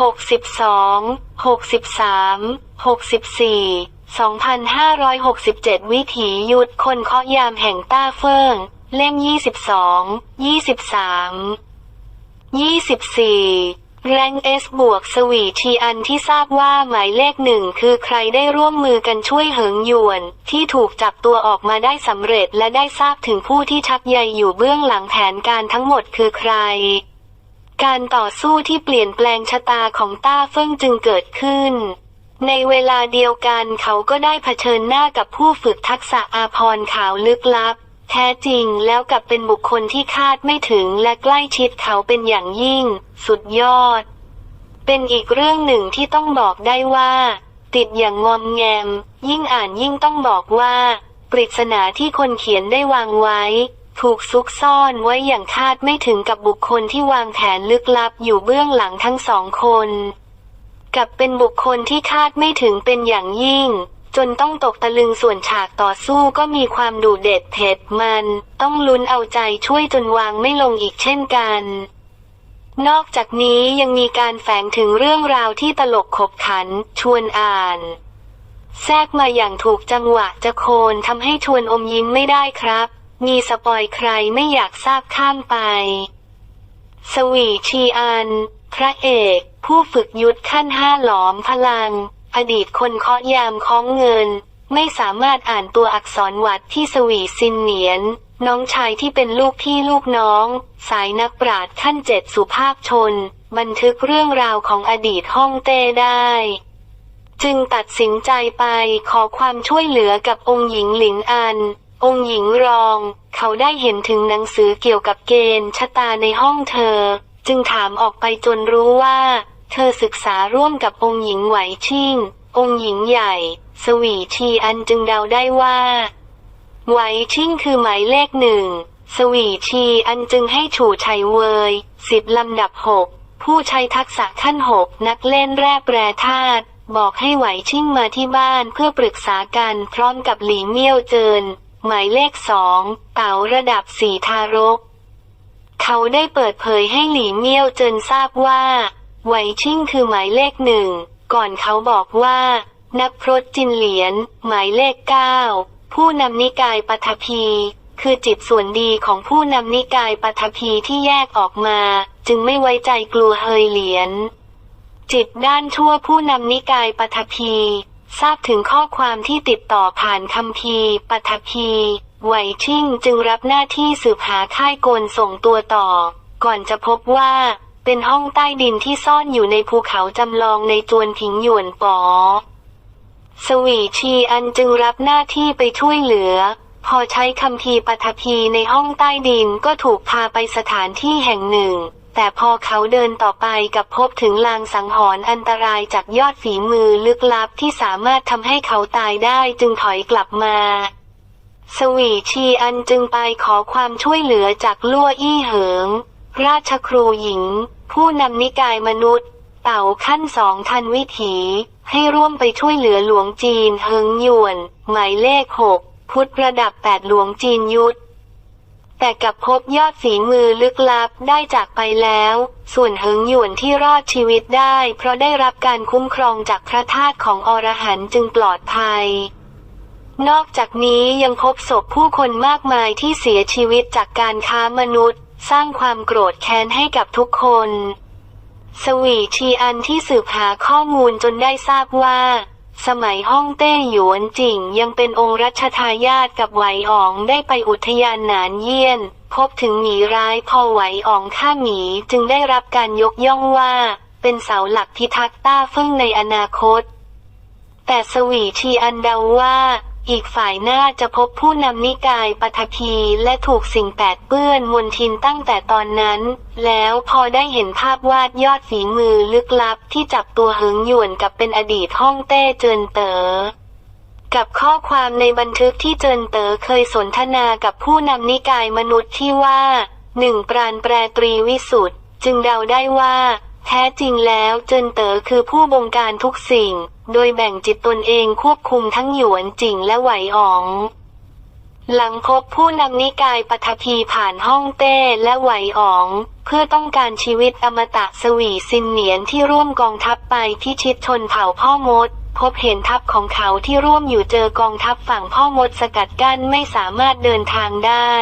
หกสิบสองหกสิบสามหกสิบสี่สองพันห้าร้อยหกสิบเจ็ดวิถียุทธคนเคาะยามแห่งต้าเฟิง เล่มยี่สิบสองยี่สิบสามยี่สิบสี่แรงเอสบวกสวีทีอันที่ทราบว่าหมายเลขหนึ่งคือใครได้ร่วมมือกันช่วยเหิงหยวน ที่ถูกจับตัวออกมาได้สำเร็จและได้ทราบถึงผู้ที่ชักใยอยู่เบื้องหลังแผนการทั้งหมดคือใคร การต่อสู้ที่เปลี่ยนแปลงชะตาของต้าเฟิ่งจึงเกิดขึ้น ในเวลาเดียวกันเขาก็ได้เผชิญหน้ากับผู้ฝึกทักษะอาพรขาวลึกลับ แท้จริงแล้วกับเป็นบุคคลที่คาดไม่ถึงและใกล้ชิดเขาเป็นอย่างยิ่ง สุดยอด เป็นอีกเรื่องหนึ่งที่ต้องบอกได้ว่า ติดอย่างงอมแงม ยิ่งอ่านยิ่งต้องบอกว่า ปริศนาที่คนเขียนได้วางไว้ ถูกซุกซ่อนไว้อย่างคาดไม่ถึงกับบุคคลที่วางแผนลึกลับอยู่เบื้องหลังทั้งสองคน กับเป็นบุคคลที่คาดไม่ถึงเป็นอย่างยิ่ง จนต้องตกตะลึงส่วนฉากต่อสู้ก็มีความดุเด็ดเผ็ดมัน ต้องลุ้นเอาใจช่วยจนวางไม่ลงอีกเช่นกัน นอกจากนี้ยังมีการแฝงถึงเรื่องราวที่ตลกขบขันชวนอ่านแทรกมาอย่างถูกจังหวะจะโคนทำให้ชวนอมยิ้มไม่ได้ครับ มีสปอยใครไม่อยากทราบข้ามไป สวีชีอัน พระเอก ผู้ฝึกยุทธขั้นห้าหลอมพลัง อดีตคนเคาะยามค้องเงิน ไม่สามารถอ่านตัวอักษรวัดที่สวีซินเหนียน น้องชายที่เป็นลูกพี่ลูกน้อง สายนักปราชญ์ขั้นเจ็ดสุภาพชน บันทึกเรื่องราวของอดีตฮ่องเต้ได้จึงตัดสินใจไปขอความช่วยเหลือกับองค์หญิงหลิงอัน องค์หญิงรอง เขาได้เห็นถึงหนังสือเกี่ยวกับเกณฑ์ชะตาในห้องเธอ จึงถามออกไปจนรู้ว่า เธอศึกษาร่วมกับองค์หญิงไหวชิ่ง องค์หญิงใหญ่ สวีชีอันจึงเดาได้ว่าไหวชิ่งคือหมายเลขหนึ่ง สวีชีอันจึงให้ฉู่ชัยเวยสิบลำดับหกผู้ใช้ทักษะขั้นหกนักเล่นแร่แปรธาตุบอกให้ไหวชิ่งมาที่บ้านเพื่อปรึกษากันพร้อมกับหลีเมี่ยวเจิน หมายเลขสองเต๋าระดับสี่ทารก เขาได้เปิดเผยให้หลีเมี่ยวเจินทราบว่าไหวชิ่งคือหมายเลขหนึ่งก่อนเขาบอกว่า นักพรตจินเหลียน หมายเลขเก้าผู้นำนิกายปัทภีคือจิตส่วนดีของผู้นำนิกายปัทภีที่แยกออกมา จึงไม่ไว้ใจกลัวเฮยเหลียน จิตด้านชั่วผู้นำนิกายปัทภี ทราบถึงข้อความที่ติดต่อผ่านคำพีปัทภีไวชิ่งจึงรับหน้าที่สืบหาค่ายโกนส่งตัวต่อ ก่อนจะพบว่า เป็นห้องใต้ดินที่ซ่อนอยู่ในภูเขาจำลองในจวนผิงหยวนป๋อสวีชีอันจึงรับหน้าที่ไปช่วยเหลือ พอใช้คำพีปัทภีในห้องใต้ดินก็ถูกพาไปสถานที่แห่งหนึ่ง แต่พอเขาเดินต่อไปกับพบถึงลางสังหรณ์อันตรายจากยอดฝีมือลึกลับที่สามารถทำให้เขาตายได้จึงถอยกลับมา สวีชีอันจึงไปขอความช่วยเหลือจากลั่วอี้เหิง ราชครูหญิง ผู้นำนิกายมนุษย์ เต่าขั้นสองทันวิถี ให้ร่วมไปช่วยเหลือหลวงจีนเฮิงหยวน หมายเลขหกพุทธระดับแปดหลวงจีนยุทธ แต่กับพบยอดฝีมือลึกลับได้จากไปแล้ว ส่วนเหิงหยวนที่รอดชีวิตได้ เพราะได้รับการคุ้มครองจากพระธาตุของอรหันต์จึงปลอดภัย นอกจากนี้ยังพบศพผู้คนมากมายที่เสียชีวิตจากการค้ามนุษย์ สร้างความโกรธแค้นให้กับทุกคน สวีชีอันที่สืบหาข้อมูลจนได้ทราบว่า สมัยฮ่องเต้หยวนจิ่งยังเป็นองค์รัชทายาทกับไหวอ๋องได้ไปอุทยานหนานเยี่ยน พบถึงหมีร้ายพอไหวอ๋องฆ่าหมีจึงได้รับการยกย่องว่า เป็นเสาหลักพิทักษ์ต้าเฟิ่งในอนาคต แต่สวีชีอันเดาว่า อีกฝ่ายหน่าจะพบผู้นำนิกายปัทภีและถูกสิ่งแปดเปื้อนมนทินตั้งแต่ตอนนั้น แล้วพอได้เห็นภาพวาดยอดฝีมือลึกลับที่จับตัวเหิงหยวนกับเป็นอดีตฮ่องเต้เจินเตอ๋อกับข้อความในบันทึกที่เจินเต๋อเคยสนทนากับผู้นำนิกายมนุษย์ที่ว่าหนึ่งปราณแปรตรีวิสุทธ์จึงเดาได้ว่า แท้จริงแล้วเจินเต๋อคือผู้บงการทุกสิ่ง โดยแบ่งจิตตนเองควบคุมทั้งหยวนจิงและไหวอ๋อง หลังพบผู้นำนิกายปฐพีผ่านฮ่องเต้และไหวอ๋อง เพื่อต้องการชีวิตอมตะสวีซินเหนียนที่ร่วมกองทัพไปพิชิตชนเผ่าพ่อมดพบเห็นทัพของเขาที่ร่วมอยู่เจอกองทัพฝั่งพ่อมดสกัดกั้นไม่สามารถเดินทางได้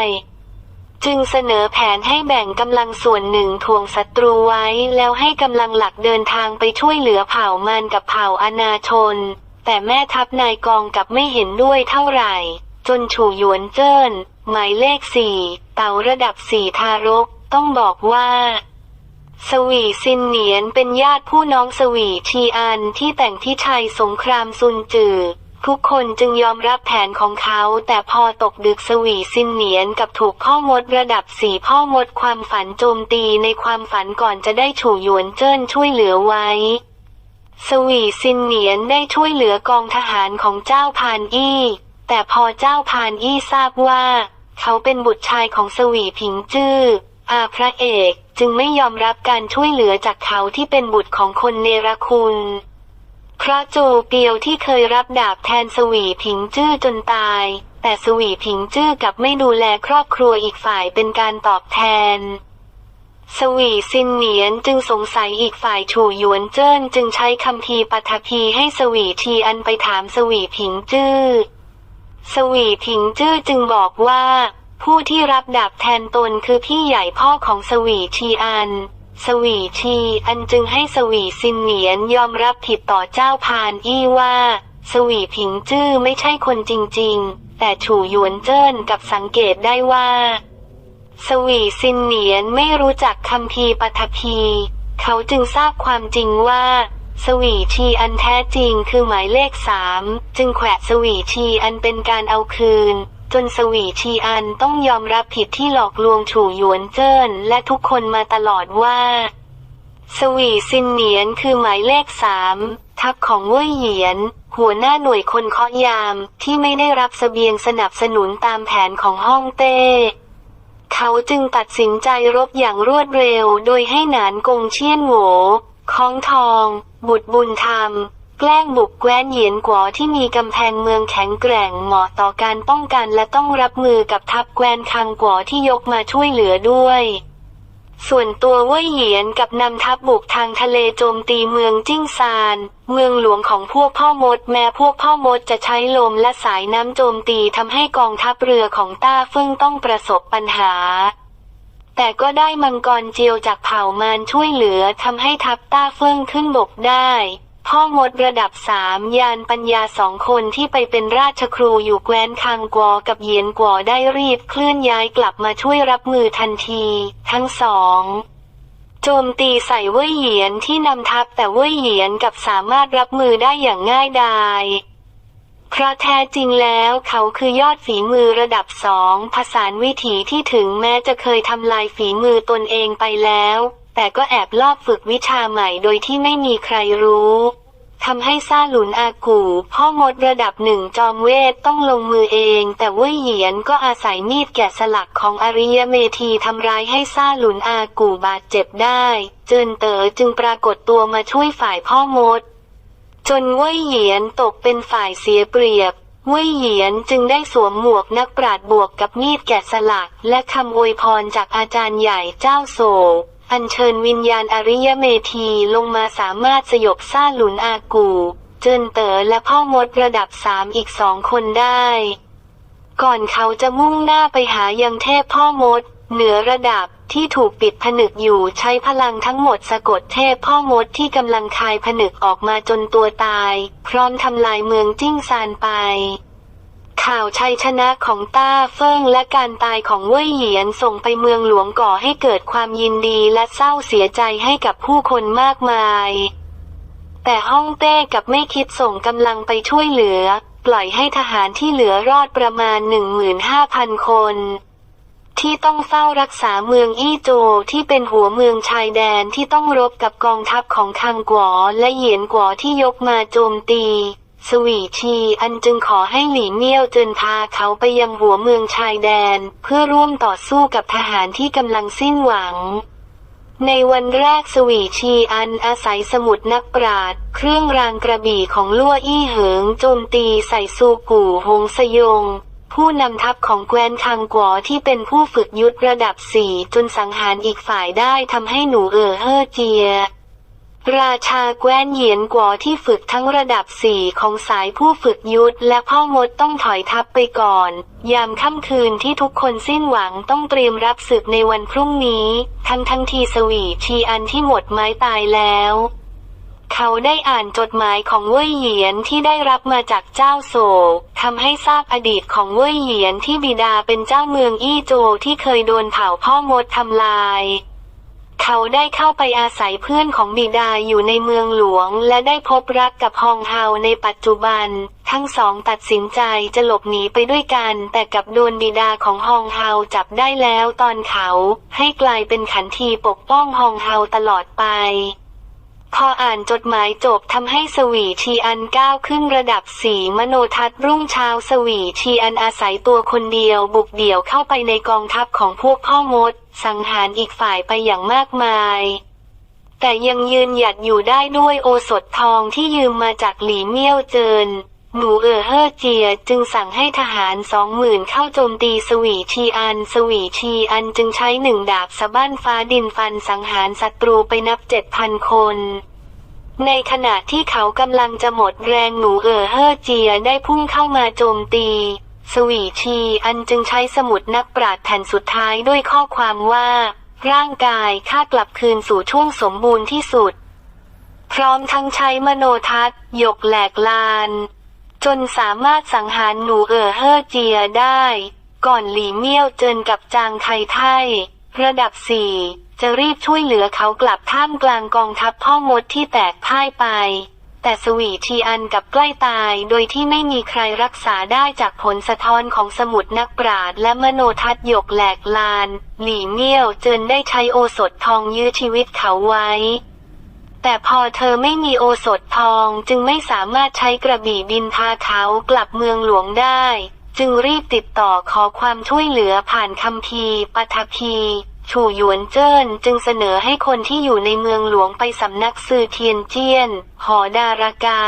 จึงเสนอแผนให้แบ่งกำลังส่วนหนึ่งถ่วงศัตรูไว้แล้วให้กำลังหลักเดินทางไปช่วยเหลือเผ่ามันกับเผ่าอาณาชน แต่แม่ทัพนายกองกลับไม่เห็นด้วยเท่าไหร่ จนฉู่หยวนเจิ้น หมายเลขสี่เต่าระดับสี่ทารก ต้องบอกว่า สวีซินเหนียนเป็นญาติผู้น้องสวีชีอันที่แต่งที่ชัยสงครามซุนจือ ทุกคนจึงยอมรับแผนของเขา แต่พอตกดึกสวีซินเหนียนกับถูกพ่อมดระดับสี่พ่อมดความฝันโจมตีในความฝันก่อนจะได้ฉู่หยวนเจิ้นช่วยเหลือไว้ สวีซินเหนียนได้ช่วยเหลือกองทหารของเจ้าพานอี้ แต่พอเจ้าพานอี้ทราบว่า เขาเป็นบุตรชายของสวีผิงจื้ออาพระเอกจึงไม่ยอมรับการช่วยเหลือจากเขาที่เป็นบุตรของคนเนรคุณ พระโจเปียวที่เคยรับดาบแทนสวีผิงจื้อจนตาย แต่สวีผิงจื้อกับไม่ดูแลครอบครัวอีกฝ่ายเป็นการตอบแทน สวีซินเหนียนจึงสงสัยอีกฝ่ายฉู่หยวนเจิ้นจึงใช้คำพีปัทภีให้สวีทีอันไปถามสวีผิงจื้อ สวีผิงจื้อจึงบอกว่า ผู้ที่รับดาบแทนตนคือพี่ใหญ่พ่อของสวีชีอัน สวีชี อันจึงให้สวีซินเหนียนยอมรับผิดต่อเจ้าพานอี้ว่า สวีผิงจื้อไม่ใช่คนจริง ๆ แต่ฉู่หยวนเจิ้นกับสังเกตได้ว่า สวีซินเหนียนไม่รู้จักคำพีปัทภีเขาจึงทราบความจริงว่าสวีชีอันแท้จริงคือหมายเลขสามจึงแขวะสวีชีอันเป็นการเอาคืน จนสวีชีอันต้องยอมรับผิดที่หลอกลวงฉู่หยวนเจิ้นและทุกคนมาตลอดว่า สวีซินเหนียนคือหมายเลขสามทัพของเว่ยเหยียน หัวหน้าหน่วยคนเคาะยามที่ไม่ได้รับเสบียงสนับสนุนตามแผนของฮ่องเต้เขาจึงตัดสินใจรบอย่างรวดเร็วโดยให้หนานกงเชียนโหวค้องทอง บุตรบุญธรรม แกล้งบุกแคว้นเหยียนกวที่มีกำแพงเมืองแข็งแกร่งเหมาะต่อการป้องกันและต้องรับมือกับทัพแคว้นคังกวที่ยกมาช่วยเหลือด้วย ส่วนตัวเว่ยเหยียนกับนำทัพบุกทางทะเลโจมตีเมืองจิ้งซาน เมืองหลวงของพวกพ่อมด แม้พวกพ่อมดจะใช้ลมและสายน้ำโจมตีทำให้กองทัพเรือของต้าเฟิ่งต้องประสบปัญหาแต่ก็ได้มังกรเจียวจากเผ่ามารช่วยเหลือทำให้ทัพต้าเฟิ่งขึ้นบกได้ พ่อมดระดับสามยานปัญญาสองคนที่ไปเป็นราชครูอยู่แคว้นคางกวอกับเหยียนกวอได้รีบเคลื่อนย้ายกลับมาช่วยรับมือทันที ทั้งสองโจมตีใส่เว่ยเหยียนที่นำทัพแต่เว่ยเหยียนกับสามารถรับมือได้อย่างง่ายดายเพราะแท้จริงแล้วเขาคือยอดฝีมือระดับสองผสานวิถีที่ถึงแม้จะเคยทำลายฝีมือตนเองไปแล้ว แต่ก็แอบลอบฝึกวิชาใหม่โดยที่ไม่มีใครรู้ทำให้ซาหลุนอากูพ่อมดระดับหนึ่งจอมเวทต้องลงมือเอง แต่เว่ยเหยียนก็อาศัยมีดแกะสลักของอริยเมธีทำร้ายให้ซาหลุนอากูบาดเจ็บได้ เจินเต๋อจึงปรากฏตัวมาช่วยฝ่ายพ่อมด จนเว่ยเหยียนตกเป็นฝ่ายเสียเปรียบเว่ยเหยียนจึงได้สวมหมวกนักปราดบวกกับมีดแกะสลัก และคำอวยพรจากอาจารย์ใหญ่เจ้าโศก อัญเชิญวิญญาณอริยเมธีลงมาสามารถสยบซ่าหลุนอากู เจินเต๋อและพ่อมดระดับสามอีกสองคนได้ ก่อนเขาจะมุ่งหน้าไปหายังเทพพ่อมด เหนือระดับที่ถูกปิดผนึกอยู่ใช้พลังทั้งหมดสะกดเทพพ่อมดที่กำลังคายผนึกออกมาจนตัวตาย พร้อมทำลายเมืองจิ้งซานไป ข่าวชัยชนะของต้าเฟิงและการตายของเว่ยเหยียนส่งไปเมืองหลวงก่อให้เกิดความยินดีและเศร้าเสียใจให้กับผู้คนมากมาย แต่ฮ่องเต้กับไม่คิดส่งกำลังไปช่วยเหลือ ปล่อยให้ทหารที่เหลือรอดประมาณ 15,000 คน ที่ต้องเฝ้ารักษาเมืองอี้โจวที่เป็นหัวเมืองชายแดนที่ต้องรบกับกองทัพของคังกวอและเหยียนกวอที่ยกมาโจมตี สวีชีอันจึงขอให้หลีเมี่ยวเจินพาเขาไปยังหัวเมืองชายแดน เพื่อร่วมต่อสู้กับทหารที่กำลังสิ้นหวัง ในวันแรกสวีชีอันอาศัยสมุดนักปราดเครื่องรางกระบี่ของลั่วอี้เหิงโจมตีใส่ซูกู่หงสยง ผู้นำทัพของแคว้นคังกัวที่เป็นผู้ฝึกยุทธระดับสี่จนสังหารอีกฝ่ายได้ทำให้หนูเออเฮอเจีย ราชาแคว้นเหยียนกัวที่ฝึกทั้งระดับสี่ของสายผู้ฝึกยุทธและพ่อมดต้องถอยทัพไปก่อน ยามค่ำคืนที่ทุกคนสิ้นหวังต้องเตรียมรับศึกในวันพรุ่งนี้ ทั้งทั้งทีสวีชีอันที่หมดไม้ตายแล้ว เขาได้อ่านจดหมายของเว่ยเหยียนที่ได้รับมาจากเจ้าโศกทำให้ทราบอดีตของเว่ยเหยียนที่บิดาเป็นเจ้าเมืองอี้โจวที่เคยโดนเผาพ่อมดทำลาย เขาได้เข้าไปอาศัยเพื่อนของบิดาอยู่ในเมืองหลวง และได้พบรักกับฮองเฮาในปัจจุบัน ทั้งสองตัดสินใจจะหลบหนีไปด้วยกัน แต่กับโดนบิดาของฮองเฮาจับได้แล้วตอนเขา ให้กลายเป็นขันทีปกป้องฮองเฮาตลอดไป พออ่านจดหมายจบทำให้สวีชีอันก้าวขึ้นระดับสี่มโนทัศน์รุ่งเช้าสวีชีอันอาศัยตัวคนเดียวบุกเดี่ยวเข้าไปในกองทัพของพวกพ่อมดสังหารอีกฝ่ายไปอย่างมากมาย แต่ยังยืนหยัดอยู่ได้ด้วยโอสถทองที่ยืมมาจากหลีเมี่ยวเจิน หนูเออเฮอเจียจึงสั่งให้ทหารสองหมื่นเข้าโจมตีสวีชีอัน สวีชีอันจึงใช้หนึ่งดาบสะบั้นฟ้าดินฟันสังหารศัตรูไปนับเจ็ดพันคน ในขณะที่เขากำลังจะหมดแรงหนูเออเฮอเจียได้พุ่งเข้ามาโจมตี สวีชีอันจึงใช้สมุดนักปราชญ์แผ่นสุดท้ายด้วยข้อความว่า ร่างกายข้ากลับคืนสู่ช่วงสมบูรณ์ที่สุด พร้อมทั้งใช้มโนทัศน์หยกแหลกลาน จนสามารถสังหารหนูเออเฮอเจียได้ ก่อนหลีเมี่ยวเจินกับจางไทไทระดับสี่จะรีบช่วยเหลือเขากลับท่ามกลางกองทัพพ่อมดที่แตกพ่ายไป แต่สวีทีอันกับใกล้ตายโดยที่ไม่มีใครรักษาได้จากผลสะท้อนของสมุดนักปราชญ์และมโนทัศน์หยกแหลกลาน หลี่เมี่ยวเจินได้ใช้โอสถทองยื้อชีวิตเขาไว้ แต่พอเธอไม่มีโอสถทองจึงไม่สามารถใช้กระบี่บินพาเขากลับเมืองหลวงได้ จึงรีบติดต่อขอความช่วยเหลือผ่านคำพีร์ปฐพีฉู่หยวนเจิ้นจึงเสนอให้คนที่อยู่ในเมืองหลวงไปสำนักซื่อเทียนเจี้ยน หอดารากา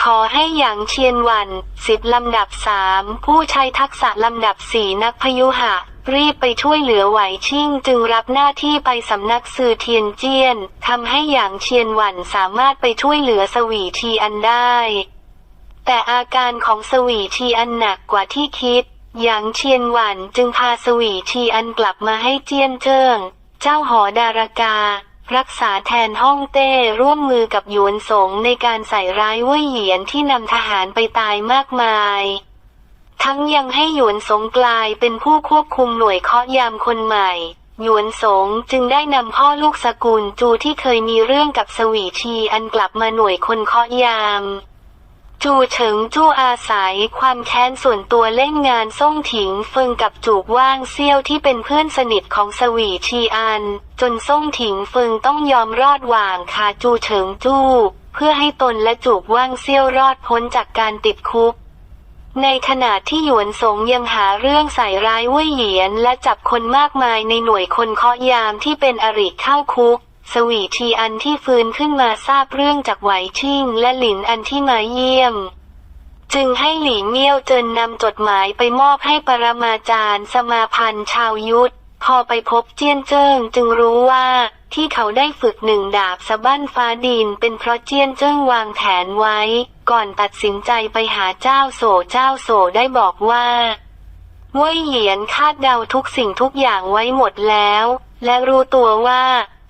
ขอให้หยางเชียนวันสิบลำดับสามผู้ใช้ทักษะลำดับสี่นักพยุหะ รีบไปช่วยเหลือไหวชิ่งจึงรับหน้าที่ไปสำนักซือเทียนเจียนทำให้หยางเชียนหวันสามารถไปช่วยเหลือสวีทีอันได้ แต่อาการของสวีทีอันหนักกว่าที่คิดหยางเชียนหวันจึงพาสวีทีอันกลับมาให้เจียนเจิ้งเจ้าหอดารากา รักษาแทนฮ่องเต้ร่วมมือกับหยวนสงในการใส่ร้ายเว่ยเหยียนที่นำทหารไปตายมากมาย ทั้งยังให้หยวนสงกลายเป็นผู้ควบคุมหน่วยเคาะยามคนใหม่ หยวนสงจึงได้นำพ่อลูกสกุลจูที่เคยมีเรื่องกับสวีทีอันกลับมาหน่วยคนเคาะยามจูเฉิงจู้อาศัยความแค้นส่วนตัวเล่นงานส่งถิงเฟิงกับจูบว่างเซี่ยวที่เป็นเพื่อนสนิทของสวีชีอัน จนส่งถิงเฟิงต้องยอมรอดหว่างคาจูเฉิงจู้เพื่อให้ตนและจูบว่างเซี่ยวรอดพ้นจากการติดคุก ในขณะที่หยวนสงยังหาเรื่องใส่ร้ายเว่ยเหยียน และจับคนมากมายในหน่วยคนเคาะยามที่เป็นอริเข้าคุก สวีทีอันที่ฟื้นขึ้นมาทราบเรื่องจากไหวชิ่ง และหลินอันที่มาเยี่ยม จึงให้หลีเมี่ยวเจินนำจดหมายไปมอบให้ปรมาจารย์สมาพันธ์ชาวยุทธ พอไปพบเจียนเจิ้งจึงรู้ว่าที่เขาได้ฝึกหนึ่งดาบสะบั้นฟ้าดินเป็นเพราะเจียนเจิ้งวางแผนไว้ ก่อนตัดสินใจไปหาเจ้าโสเจ้าโสได้บอกว่าว่ยเหยียนคาดเดาทุกสิ่งทุกอย่างไว้หมดแล้ว และรู้ตัวว่า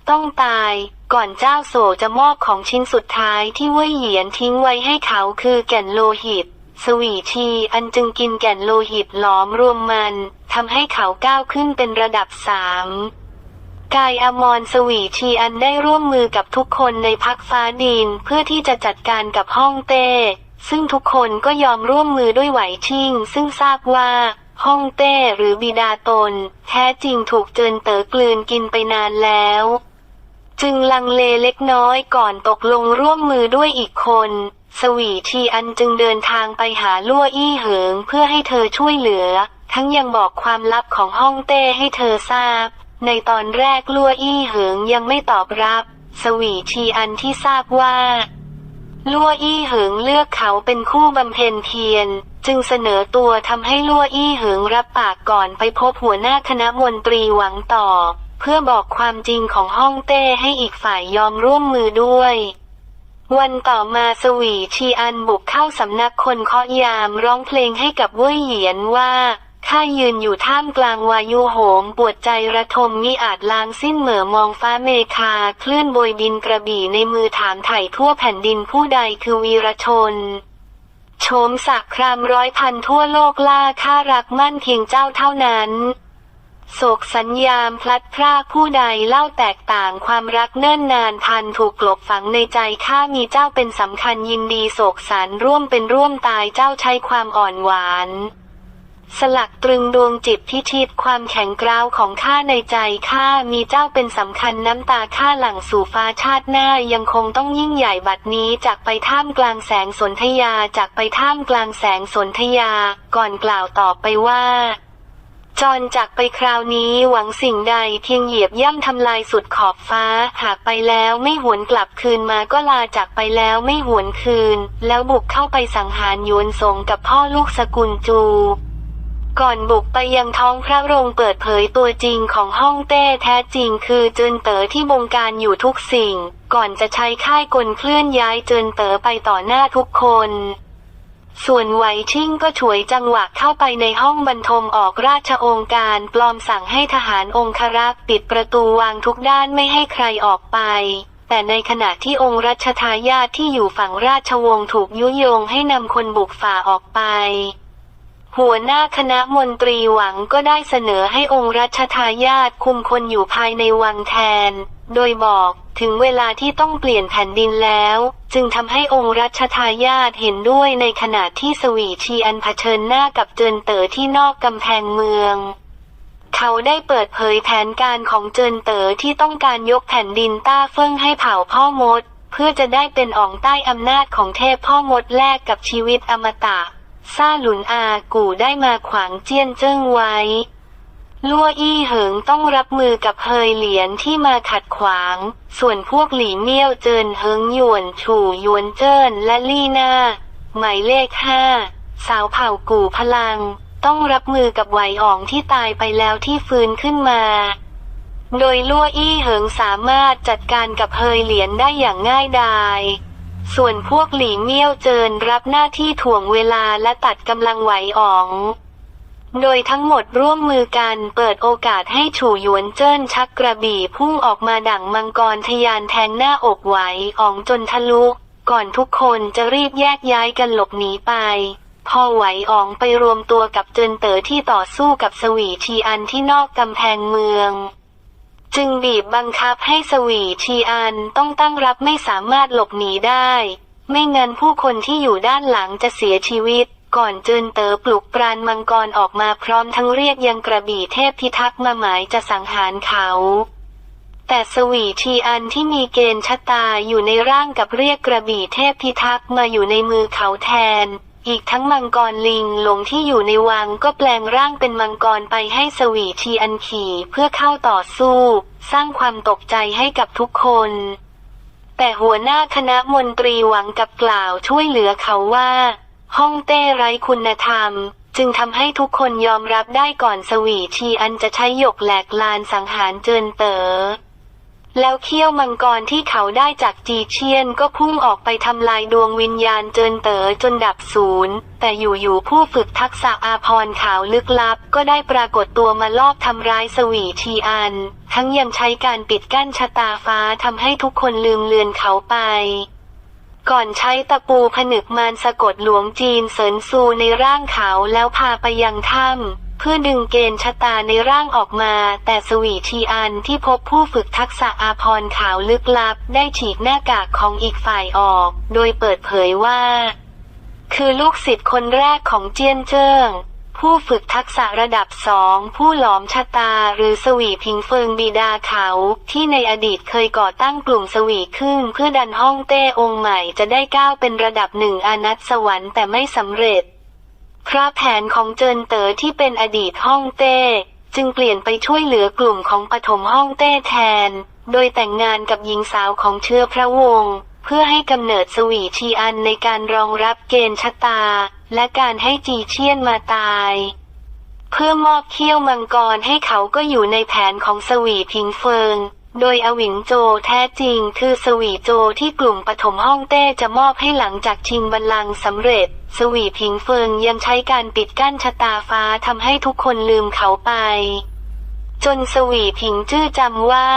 ต้องตาย ก่อนเจ้าโสจะมอบของชิ้นสุดท้ายที่ว่ยเหยียนทิ้งไว้ให้เขาคือแก่นโลหิต สวีชีอันจึงกินแก่นโลหิตหลอมรวมมัน ทำให้เขาก้าวขึ้นเป็นระดับสามกายอมรสวีชีอันได้ร่วมมือกับทุกคนในพักฟ้าดินเพื่อที่จะจัดการกับฮ่องเต้ ซึ่งทุกคนก็ยอมร่วมมือด้วยไหวชิงซึ่งทราบว่าฮ่องเต้หรือบิดาตน แท้จริงถูกเจินเต๋อกลืนกินไปนานแล้ว จึงลังเลเล็กน้อยก่อนตกลงร่วมมือด้วยอีกคน สวีทีอันจึงเดินทางไปหาลั่วอี้เหิงเพื่อให้เธอช่วยเหลือ ทั้งยังบอกความลับของฮ่องเต้ให้เธอทราบ ในตอนแรกลั่วอี้เหิงยังไม่ตอบรับ สวีทีอันที่ทราบว่าลั่วอี้เหิงเลือกเขาเป็นคู่บำเพ็ญเพียรจึงเสนอตัวทำให้ลั่วอี้เหิงรับปากก่อนไปพบหัวหน้าคณะมนตรีหวังต่อ เพื่อบอกความจริงของฮ่องเต้ให้อีกฝ่ายยอมร่วมมือด้วย วันต่อมาสวีชีอันบุกเข้าสำนักคนเคาะยามร้องเพลงให้กับเว่ยเหยียนว่า ข้ายืนอยู่ท่ามกลางวายุโหม ปวดใจระทมมิอาจลางสิ้นเหม่อมองฟ้าเมคา คลื่นโบยบินกระบี่ในมือถามไถ่ทั่วแผ่นดินผู้ใดคือวีรชน โฉมศักดิ์ครามร้อยพันทั่วโลกล่าข้ารักมั่นเพียงเจ้าเท่านั้นโศกสัญญามพลัดพรากผู้ใดเล่าแตกต่างความรักเนิ่นนานพันถูกกลบฝังในใจข้ามีเจ้าเป็นสำคัญยินดีโศกสารร่วมเป็นร่วมตายเจ้าใช้ความอ่อนหวาน สลักตรึงดวงจิตพิชิตความแข็งกร้าวของข้าในใจข้ามีเจ้าเป็นสำคัญน้ำตาข้าหลั่งสู่ฟ้าชาติหน้ายังคงต้องยิ่งใหญ่บัดนี้จากไปท่ามกลางแสงสนธยาจากไปท่ามกลางแสงสนธยา ก่อนกล่าวต่อไปว่าจรจากไปคราวนี้หวังสิ่งใดเพียงเหยียบย่ำทำลายสุดขอบฟ้า หากไปแล้วไม่หวนกลับคืนมาก็ลาจากไปแล้วไม่หวนคืน แล้วบุกเข้าไปสังหารยวนสงกับพ่อลูกสกุลจู ก่อนบุกไปยังท้องพระโรงเปิดเผยตัวจริงของฮ่องเต้แท้จริงคือเจินเต๋อที่บงการอยู่ทุกสิ่ง ก่อนจะใช้ค่ายกลเคลื่อนย้ายเจินเต๋อไปต่อหน้าทุกคน ส่วนไวชิ่งก็ฉวยจังหวะเข้าไปในห้องบรรทมออกราชองค์การปลอมสั่งให้ทหารองครักษ์ปิดประตูวางทุกด้านไม่ให้ใครออกไปแต่ในขณะที่องค์รัชทายาทที่อยู่ฝั่งราชวงศ์ถูกยุยงให้นำคนบุกฝ่าออกไป หัวหน้าคณะมนตรีหวังก็ได้เสนอให้องค์รัชทายาทคุมคนอยู่ภายในวังแทน โดยบอกถึงเวลาที่ต้องเปลี่ยนแผ่นดินแล้ว จึงทำให้องค์รัชทายาทเห็นด้วยในขณะที่สวีชีอันเผชิญหน้ากับเจินเต๋อที่นอกกำแพงเมือง เขาได้เปิดเผยแผนการของเจินเต๋อที่ต้องการยกแผ่นดินต้าเฟิ่งให้เผ่าพ่อมด เพื่อจะได้เป็นอ่องใต้อำนาจของเทพพ่อมดแลกกับชีวิตอมตะ ซาหลุนอากู่ได้มาขวางเจี้ยนเจิ้งไว้ ลั่วอี้เหิงต้องรับมือกับเฮยเหลียนที่มาขัดขวาง ส่วนพวกหลีเมี่ยวเจินเฮิงหยวนฉู่หยวนเจิ้นและลี่หน้า หมายเลขห้าสาวเผ่ากู่พลัง ต้องรับมือกับไหวอ่องที่ตายไปแล้วที่ฟื้นขึ้นมาโดยลั่วอี้เหิงสามารถจัดการกับเฮยเหลียนได้อย่างง่ายดาย ส่วนพวกหลีเมี่ยวเจินรับหน้าที่ถ่วงเวลาและตัดกำลังไหวอ่อง โดยทั้งหมดร่วมมือกันเปิดโอกาสให้ฉู่หยวนเจิ้นชักกระบี่พุ่งออกมาดั่งมังกรทะยานแทงหน้าอกไหวอ่องจนทะลุก่อนทุกคนจะรีบแยกย้ายกันหลบหนีไป พอไหวอ่องไปรวมตัวกับเจินเต๋อที่ต่อสู้กับสวีชีอันที่นอกกำแพงเมือง จึงบีบบังคับให้สวีชีอันต้องตั้งรับไม่สามารถหลบหนีได้ ไม่งั้นผู้คนที่อยู่ด้านหลังจะเสียชีวิต ก่อนเจินเต๋อปลุกปราณมังกรออกมาพร้อมทั้งเรียกยังกระบี่เทพพิทักษ์มาหมายจะสังหารเขาแต่สวีชีอันที่มีเกณฑ์ชะตาอยู่ในร่างกับเรียกกระบี่เทพพิทักษ์มาอยู่ในมือเขาแทน อีกทั้งมังกรลิงหลงที่อยู่ในวังก็แปลงร่างเป็นมังกรไปให้สวีชีอันขี่เพื่อเข้าต่อสู้ สร้างความตกใจให้กับทุกคน แต่หัวหน้าคณะมนตรีหวังกับกล่าวช่วยเหลือเขาว่า ห้องเต้ไร้คุณธรรม จึงทำให้ทุกคนยอมรับได้ก่อนสวีชีอันจะใช้หยกแหลกลานสังหารเจินเตอ๋อ แล้วเขี้ยวมังกรที่เขาได้จากจีเชียนก็พุ่งออกไปทำลายดวงวิญญาณเจินเต๋อจนดับศูนย์แต่อยู่ๆผู้ฝึกทักษะอาพรขาวลึกลับ ก็ได้ปรากฏตัวมาลอบทำร้ายสวีชีอัน ทั้งยังใช้การปิดกั้นชะตาฟ้าทำให้ทุกคนลืมเลือนเขาไปก่อนใช้ตะปูผนึกมารสะกดหลวงจีนเสินซูในร่างเขาแล้วพาไปยังถ้ำ เพื่อดึงเกณฑ์ชะตาในร่างออกมา แต่สวีทีอันที่พบผู้ฝึกทักษะอาพรขาวลึกลับ ได้ฉีกหน้ากากของอีกฝ่ายออก โดยเปิดเผยว่า คือลูกศิษย์คนแรกของเจียนเจิ้งผู้ฝึกทักษะระดับสองผู้หลอมชะตาหรือสวีพิงเฟิงบิดาเขา ที่ในอดีตเคยก่อตั้งกลุ่มสวีขึ้น เพื่อดันห้องเต้องค์ใหม่จะได้ก้าวเป็นระดับหนึ่งอานัตสวรรค์แต่ไม่สำเร็จ พราะแผนของเจินเต๋อที่เป็นอดีตห้องเต้ จึงเปลี่ยนไปช่วยเหลือกลุ่มของปฐมห้องเต้แทน โดยแต่งงานกับหญิงสาวของเชื้อพระวงศ์เพื่อให้กำเนิดสวีชีอันในการรองรับเกณฑ์ชะตา และการให้จีเชียนมาตาย เพื่อมอบเขี้ยวมังกรให้เขาก็อยู่ในแผนของสวีพิงเฟิง โดยอวิงโจแท้จริงคือสวีโจที่กลุ่มปฐมห้องเต้จะมอบให้หลังจากชิงบัลลังก์สำเร็จ สวีพิงเฟิงยังใช้การปิดกั้นชะตาฟ้าทำให้ทุกคนลืมเขาไป จนสวีพิงจื้อจำว่า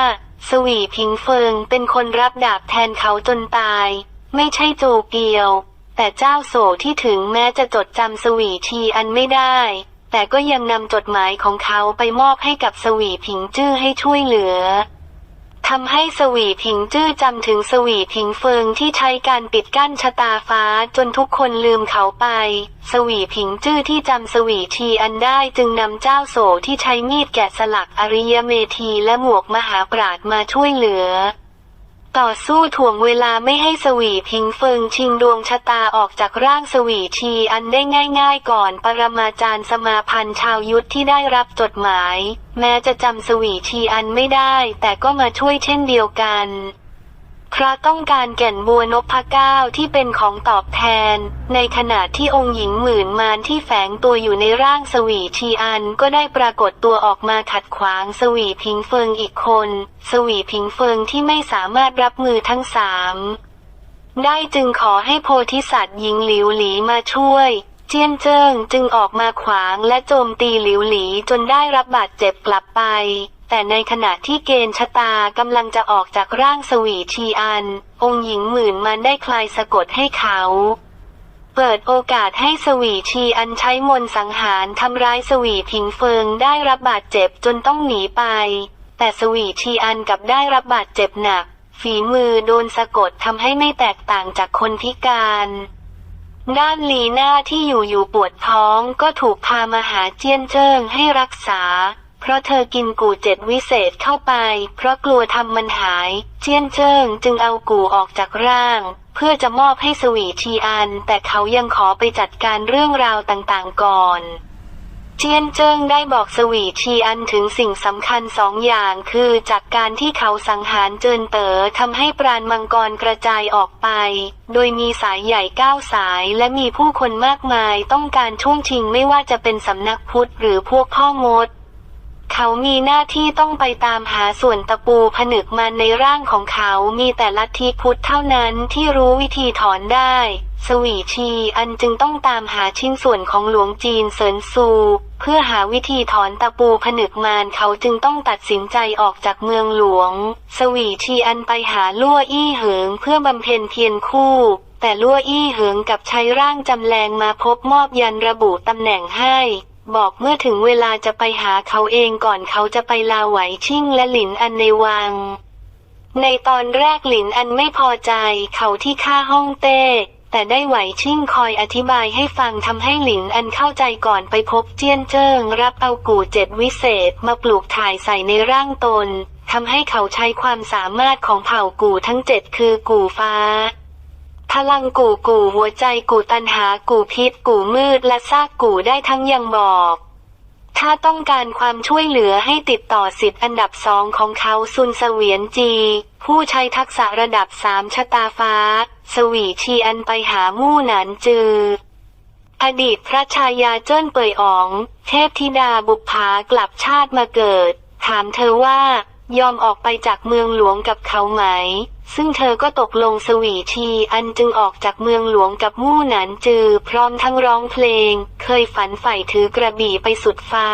สวีพิงเฟิงเป็นคนรับดาบแทนเขาจนตาย ไม่ใช่โจเกียว แต่เจ้าโสที่ถึงแม้จะจดจำสวีทีอันไม่ได้ แต่ก็ยังนำจดหมายของเขาไปมอบให้กับสวีพิงจื้อให้ช่วยเหลือ ทำให้สวีทิงจื้อจำถึงสวีทิงเฟิงที่ใช้การปิดกั้นชะตาฟ้าจนทุกคนลืมเขาไป สวีพิงจื้อที่จำสวีทีอันได้จึงนำเจ้าโสที่ใช้มีดแกะสลักอริยเมธีและหมวกมหาปราดมาช่วยเหลือ ต่อสู้ถ่วงเวลาไม่ให้สวีพิงเฟิงชิงดวงชะตาออกจากร่างสวีทีอันได้ง่าย ๆ ก่อนปรมาจารย์สมาพันธ์ชาวยุทธที่ได้รับจดหมาย แม้จะจำสวีทีอันไม่ได้ แต่ก็มาช่วยเช่นเดียวกัน เพราะต้องการแก่นบัวนพเก้าที่เป็นของตอบแทน ในขณะที่องค์หญิงหมื่นมารที่แฝงตัวอยู่ในร่างสวีทีอันก็ได้ปรากฏตัวออกมาขัดขวางสวีพิงเฟิงอีกคน สวีพิงเฟิงที่ไม่สามารถรับมือทั้งสามได้จึงขอให้โพธิสัตว์หญิงหลิวหลีมาช่วย เจียนเจิ้งจึงออกมาขวางและโจมตีหลิวหลีจนได้รับบาดเจ็บกลับไป แต่ในขณะที่เกณฑ์ชะตากำลังจะออกจากร่างสวีชีอัน องค์หญิงหมื่นมันได้คลายสะกดให้เขา เปิดโอกาสให้สวีชีอันใช้มนสังหารทำร้ายสวีพิงเฟิงได้รับบาดเจ็บจนต้องหนีไป แต่สวีชีอันกลับได้รับบาดเจ็บหนัก ฝีมือโดนสะกดทำให้ไม่แตกต่างจากคนพิการด้านลีน่าที่อยู่อยู่ปวดท้องก็ถูกพามาหาเจียนเจิ้งให้รักษา เพราะเธอกินกูเจ็ดวิเศษเข้าไป เพราะกลัวทำมันหาย เจียนเจิ้งจึงเอากูออกจากร่าง เพื่อจะมอบให้สวีทีอัน แต่เขายังขอไปจัดการเรื่องราวต่างๆก่อนเจียนเจิ้งได้บอกสวีทีอันถึงสิ่งสำคัญสองอย่างคือจากการที่เขาสังหารเจินเต๋อทำให้ปราณมังกรกระจายออกไป โดยมีสายใหญ่เก้าสายและมีผู้คนมากมายต้องการช่วงชิงไม่ว่าจะเป็นสำนักพุทธหรือพวกพ่องด เขามีหน้าที่ต้องไปตามหาส่วนตะปูผนึกมันในร่างของเขามีแต่ลัทธิพุทธเท่านั้นที่รู้วิธีถอนได้ สวีชีอันจึงต้องตามหาชิ้นส่วนของหลวงจีนเซินซู เพื่อหาวิธีถอนตะปูผนึกมานเขาจึงต้องตัดสินใจออกจากเมืองหลวง สวีชีอันไปหาลั่วอี้เหิงเพื่อบำเพ็ญเพียรคู่แต่ลั่วอี้เหิงกับใช้ร่างจำแรงมาพบมอบยันระบุตำแหน่งให้ บอกเมื่อถึงเวลาจะไปหาเขาเองก่อนเขาจะไปลาไหวชิ่งและหลินอันในวัง ในตอนแรกหลินอันไม่พอใจเขาที่ฆ่าห้องเต้ แต่ได้ไหวชิ่งคอยอธิบายให้ฟังทำให้หลินอันเข้าใจก่อนไปพบเจียนเจิ้งรับเอากู่เจ็ดวิเศษมาปลูกถ่ายใส่ในร่างตนทำให้เขาใช้ความสามารถของเผ่ากู่ทั้งเจ็ดคือกู่ฟ้า พลังกู่กู่หัวใจกู่ตันหากู่พิษกู่มืดและซากกู่ได้ทั้งยังบอก ถ้าต้องการความช่วยเหลือให้ติดต่อสิทธิ์อันดับสองของเขาซุนเสวียนจี ผู้ใช้ทักษะระดับสามชะตาฟ้า สวีชีอันไปหามู่หนานจือ อดีตพระชายาเจิ้นเปยอ๋อง เทพธิดาบุปผากลับชาติมาเกิด ถามเธอว่า ยอมออกไปจากเมืองหลวงกับเขาไหม ซึ่งเธอก็ตกลงสวีชีอันจึงออกจากเมืองหลวงกับมู่หนานจือ พร้อมทั้งร้องเพลง เคยฝันใฝ่ถือกระบี่ไปสุดฟ้า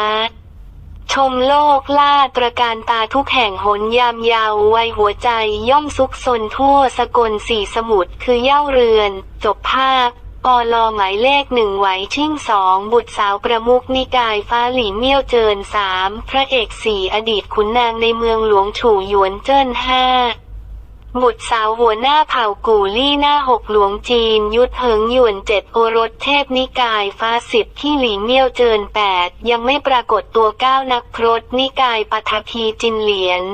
ชมโลกล่าตระการตาทุกแห่งหนยามยาววัยหัวใจย่อมซุกซนทั่วสกลสี่สมุทรคือเย่าเรือน จบภาค ปอลอหมายเลขหนึ่งไหวชิ่งสองบุตรสาวประมุกนิกายฟ้าหลีเมี่ยวเจินสามพระเอกสี่อดีตขุนนางในเมืองหลวงฉู่หยวนเจิ้นห้าบุตรสาวหัวหน้าเผ่ากู่ลี่หน้าหกหลวงจีน ยุทธเหิงหยวนเจ็ดโอรสเทพนิกายฟ้าสิบที่หลีเมี่ยวเจินแปดยังไม่ปรากฏตัวเก้านักพรตนิกายปัทภีจินเหลียน